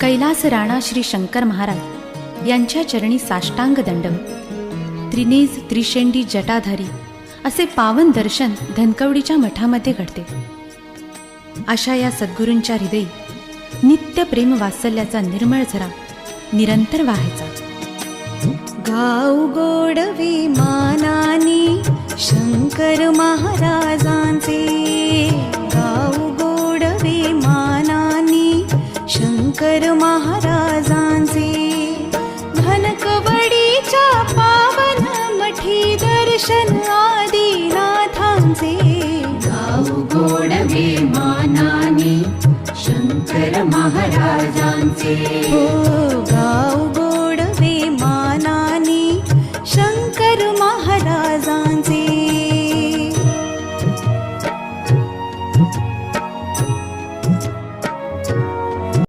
कैलास राणा श्री शंकर महाराज यांच्या चरणी साष्टांग दंडवत त्रिनेज त्रिशेंडी जटाधारी असे पावन दर्शन धनकवडीच्या मठामध्ये घडते. अशा या सद्गुरूंच्या हृदयी नित्य प्रेम वात्सल्याचा निर्मळ झरा निरंतर व्हायचा. गाव गोडवी मानानी शंकर महाराजांचे शंकर महाराजांचे घनकवडीच्या पावन मठी दर्शन आदिनाथांचे. गाऊ गोडवे मानाने शंकर महाराजांचे. हो गाऊ गोडवे मानाने शंकर महाराजांचे.